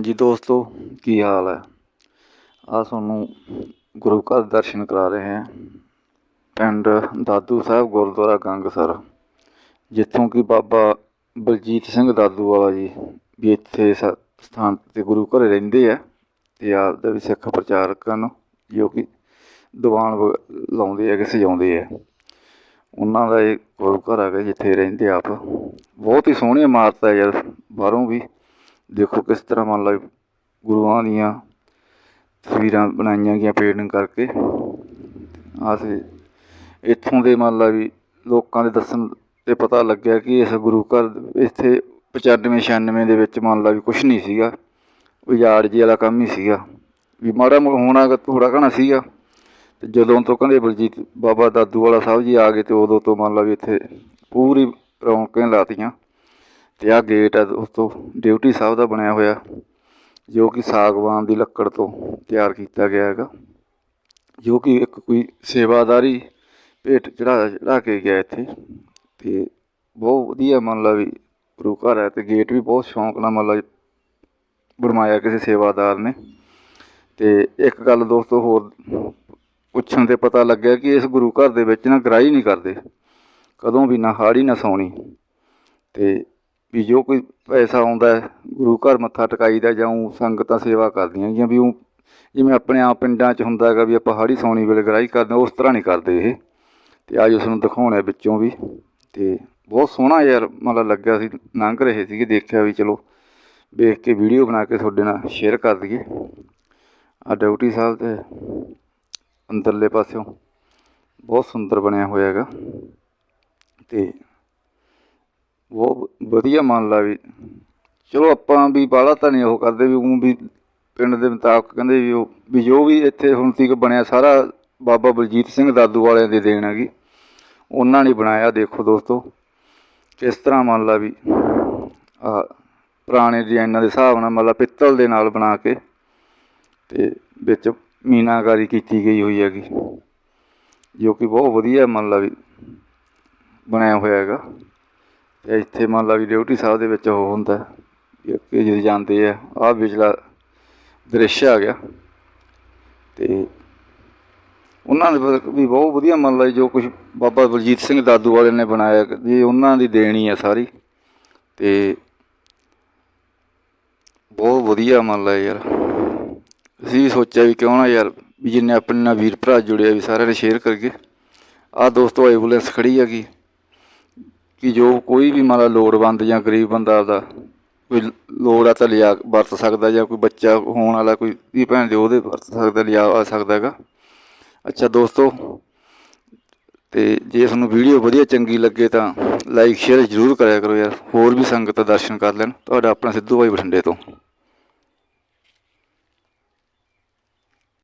ਜੀ ਦੋਸਤੋ, ਕੀ ਹਾਲ ਹੈ? ਆ ਤੁਹਾਨੂੰ ਗੁਰੂ ਘਰ ਦਰਸ਼ਨ ਕਰਾ ਰਹੇ ਹਾਂ। ਪਿੰਡ ਦਾਦੂ ਸਾਹਿਬ ਗੁਰਦੁਆਰਾ ਗੰਗਸਰ, ਜਿੱਥੋਂ ਕਿ ਬਾਬਾ ਬਲਜੀਤ ਸਿੰਘ ਦਾਦੂ ਵਾਲਾ ਜੀ ਵੀ ਇੱਥੇ ਸ- ਸਥਾਨ ਤੇ ਗੁਰੂ ਘਰ ਰਹਿੰਦੇ ਆ ਤੇ ਆਪ ਦਾ ਵੀ ਸਿੱਖ ਪ੍ਰਚਾਰਕ ਹਨ ਜੋ ਕਿ ਦੀਵਾਨ ਵ- ਲਾਉਂਦੇ ਆ ਕਿ ਸਜਾਉਂਦੇ ਆ। ਉਹਨਾਂ ਦਾ ਇਹ ਗੁਰੂ ਘਰ ਹੈਗਾ, ਜਿੱਥੇ ਰਹਿੰਦੇ ਆਪ। ਬਹੁਤ ਹੀ ਸੋਹਣੀ ਇਮਾਰਤ ਹੈ ਯਾਰ, ਬਾਹਰੋਂ ਵੀ। ਦੇਖੋ ਕਿਸ ਤਰ੍ਹਾਂ ਮੰਨ ਲਓ ਗੁਰੂਆਂ ਦੀਆਂ ਤਸਵੀਰਾਂ ਬਣਾਈਆਂ ਗਈਆਂ ਪੇਂਟਿੰਗ ਕਰਕੇ। ਅਸੀਂ ਇੱਥੋਂ ਦੇ ਮੰਨ ਲਓ ਵੀ ਲੋਕਾਂ ਦੇ ਦੱਸਣ ਤੇ ਪਤਾ ਲੱਗਿਆ ਕਿ ਇਸ ਗੁਰੂ ਘਰ ਇੱਥੇ 95 96 ਦੇ ਵਿੱਚ ਮੰਨ ਲਓ ਵੀ ਕੁਝ ਨਹੀਂ ਸੀਗਾ। ਉਜਾੜ ਜੀ ਵਾਲਾ ਕੰਮ ਹੀ ਸੀਗਾ। ਵੀ ਮਾੜਾ ਮੋ- ਹੋਣਾ ਕ- ਥੋੜ੍ਹਾ ਘਣਾ ਸੀਗਾ? ਤੇ ਜਦੋਂ ਤੋਂ ਕਹਿੰਦੇ ਬਲਜੀਤ ਬਾਬਾ ਦਾਦੂ ਵਾਲਾ ਸਾਹਿਬ ਜੀ ਆ ਗਏ ਤੇ ਉਦੋਂ ਤੋਂ ਮੰਨ ਲਓ ਵੀ ਇੱਥੇ ਪੂਰੀ ਰੌਣਕਾਂ ਲਾਤੀਆਂ। ਤੇ ਆਹ ਗੇਟ ਹੈ ਦੋਸਤੋ ਡਿਊਟੀ ਸਾਹਿਬ ਦਾ ਬਣਿਆ ਹੋਇਆ, ਜੋ ਕਿ ਸਾਗਵਾਨ ਦੀ ਲੱਕੜ ਤੋਂ ਤਿਆਰ ਕੀਤਾ ਗਿਆ ਹੈਗਾ, ਜੋ ਕਿ ਇੱਕ ਕੋਈ ਸੇਵਾਦਾਰੀ ਭੇਟ ਚੜਾ ਚੜਾ ਕੇ ਗਿਆ ਇੱਥੇ, ਤੇ ਬਹੁਤ ਵਧੀਆ ਮੰਨ ਲਾ ਵੀ ਗੁਰੂ ਘਰ ਹੈ ਤੇ ਗੇਟ ਵੀ ਬਹੁਤ ਸ਼ੌਂਕ ਨਾਲ ਮੰਨ ਲਾ ਬਣਵਾਇਆ ਕਿਸੇ ਸੇਵਾਦਾਰ ਨੇ, ਤੇ ਇੱਕ ਗੱਲ ਦੋਸਤੋ ਹੋਰ ਪੁੱਛਣ ਤੇ ਪਤਾ ਲੱਗਿਆ ਕਿ ਇਸ ਗੁਰੂ ਘਰ ਦੇ ਵਿੱਚ ਨਾ ਗ੍ਰਾਈ ਨਹੀਂ ਕਰਦੇ, ਕਦੋਂ ਵੀ ਨਾ ਹਾੜੀ ਨਾ ਸੌਣੀ, ਤੇ ਵੀ ਜੋ ਕੋਈ ਪੈਸਾ ਆਉਂਦਾ ਗੁਰੂ ਘਰ ਮੱਥਾ ਟਿਕਾਈਦਾ ਜਾਂ ਉਹ ਸੰਗਤਾਂ ਸੇਵਾ ਕਰਦੀਆਂ ਜਾਂ ਵੀ ਉਹ ਜਿਵੇਂ ਆਪਣੇ ਆਪ ਪਿੰਡਾਂ 'ਚ ਹੁੰਦਾ ਹੈਗਾ ਵੀ ਆਪਾਂ ਹਾੜੀ ਸੌਣੀ ਵੇਲੇ ਗ੍ਰਾਈ ਕਰਦੇ ਉਸ ਤਰ੍ਹਾਂ ਨਹੀਂ ਕਰਦੇ ਇਹ। ਤੇ ਅੱਜ ਉਸ ਨੂੰ ਦਿਖਾਉਣਾ ਵਿੱਚੋਂ ਵੀ। ਤੇ ਬਹੁਤ ਸੋਹਣਾ ਯਾਰ ਮਤਲਬ ਲੱਗਿਆ ਸੀ, ਲੰਘ ਰਹੇ ਸੀਗੇ, ਦੇਖਿਆ ਵੀ ਚਲੋ, ਵੇਖ ਕੇ ਵੀਡੀਓ ਬਣਾ ਕੇ ਤੁਹਾਡੇ ਨਾਲ ਸ਼ੇਅਰ ਕਰ ਦਈਏ। ਆ ਡਿਊਟੀ ਸਾਹਿਬ ਤੇ ਅੰਦਰਲੇ ਪਾਸਿਓਂ ਬਹੁਤ ਸੁੰਦਰ ਬਣਿਆ ਹੋਇਆ ਹੈਗਾ। ਤੇ ਬਹੁਤ ਵਧੀਆ ਮੰਨ ਲਾ ਵੀ। ਚਲੋ ਆਪਾਂ ਵੀ ਬਾਹਲਾ ਤਾਂ ਨਹੀਂ ਉਹ ਕਰਦੇ ਵੀ ਉਹ ਵੀ ਪਿੰਡ ਦੇ ਮੁਤਾਬਕ ਕਹਿੰਦੇ ਵੀ ਉਹ ਵੀ ਜੋ ਵੀ ਇੱਥੇ ਹੁਣ ਤੱਕ ਬਣਿਆ ਸਾਰਾ ਬਾਬਾ ਬਲਜੀਤ ਸਿੰਘ ਦਾਦੂ ਵਾਲਿਆਂ ਦੀ ਦੇਣ ਹੈਗੀ ਉਹਨਾਂ ਨੇ ਬਣਾਇਆ, ਦੇਖੋ ਦੋਸਤੋ, ਕਿਸ ਤਰ੍ਹਾਂ ਮੰਨ ਲਾ ਵੀ ਆ ਪੁਰਾਣੇ ਡਿਜ਼ਾਈਨਾਂ ਦੇ ਹਿਸਾਬ ਨਾਲ ਮਤਲਬ ਪਿੱਤਲ ਦੇ ਨਾਲ ਬਣਾ ਕੇ ਤੇ ਵਿੱਚ ਮੀਨਾਕਾਰੀ ਕੀਤੀ ਗਈ ਹੋਈ ਹੈਗੀ, ਜੋ ਕਿ ਬਹੁਤ ਵਧੀਆ ਮੰਨ ਲਾ ਵੀ ਬਣਾਇਆ ਹੋਇਆ ਹੈਗਾ। ਤੇ ਇੱਥੇ ਮੰਨ ਲਾ ਵੀ ਡਿਊਟੀ ਸਾਹਿਬ ਦੇ ਵਿੱਚ ਉਹ ਹੁੰਦਾ ਹੈ ਜਦੋਂ ਜਾਂਦੇ ਆ, ਆਹ ਵਿਚਲਾ ਦ੍ਰਿਸ਼ ਆ ਗਿਆ। ਤੇ ਉਹਨਾਂ ਦੇ ਵੀ ਬਹੁਤ ਵਧੀਆ ਮੰਨ ਲਾ ਜੋ ਕੁਝ ਬਾਬਾ ਬਲਜੀਤ ਸਿੰਘ ਦਾਦੂ ਵਾਲੇ ਨੇ ਬਣਾਇਆ ਜੀ ਉਹਨਾਂ ਦੀ ਦੇਣੀ ਆ ਸਾਰੀ। ਤੇ ਬਹੁਤ ਵਧੀਆ ਮੰਨ ਲਾ ਯਾਰ। ਅਸੀਂ ਸੋਚਿਆ ਵੀ ਕਿਉਂ ਨਾ ਯਾਰ, ਵੀ ਜਿੰਨੇ ਆਪਣੇ ਨਾਲ ਵੀਰ ਭਰਾ ਜੁੜਿਆ, ਵੀ ਸਾਰਿਆਂ ਨੇ ਸ਼ੇਅਰ ਕਰਕੇ ਆਹ ਦੋਸਤੋ ਐਂਬੂਲੈਂਸ ਖੜੀ ਹੈਗੀ ਕਿ ਜੋ ਕੋਈ ਵੀ ਮੰਨ ਲੋੜਵੰਦ ਜਾਂ ਗਰੀਬ ਬੰਦਾ ਦਾ ਕੋਈ ਲੋੜ ਆ ਤਾਂ ਲਿਆ ਵਰਤ ਸਕਦਾ ਜਾਂ ਕੋਈ ਬੱਚਾ ਹੋਣ ਵਾਲਾ ਕੋਈ ਵੀ ਭੈਣ ਦੇ ਉਹਦੇ ਵਰਤ ਸਕਦਾ, ਲਿਆ ਆ ਸਕਦਾ ਹੈਗਾ। ਅੱਛਾ ਦੋਸਤੋ, ਤੇ ਜੇ ਤੁਹਾਨੂੰ ਵੀਡੀਓ ਵਧੀਆ ਚੰਗੀ ਲੱਗੇ ਤਾਂ ਲਾਈਕ ਸ਼ੇਅਰ ਜ਼ਰੂਰ ਕਰਿਆ ਕਰੋ ਯਾਰ। ਹੋਰ ਵੀ ਸੰਗਤ ਦਾ ਦਰਸ਼ਨ ਕਰ ਲੈਣ। ਤੁਹਾਡਾ ਆਪਣਾ ਸਿੱਧੂ ਭਾਈ ਬਠਿੰਡੇ ਤੋਂ।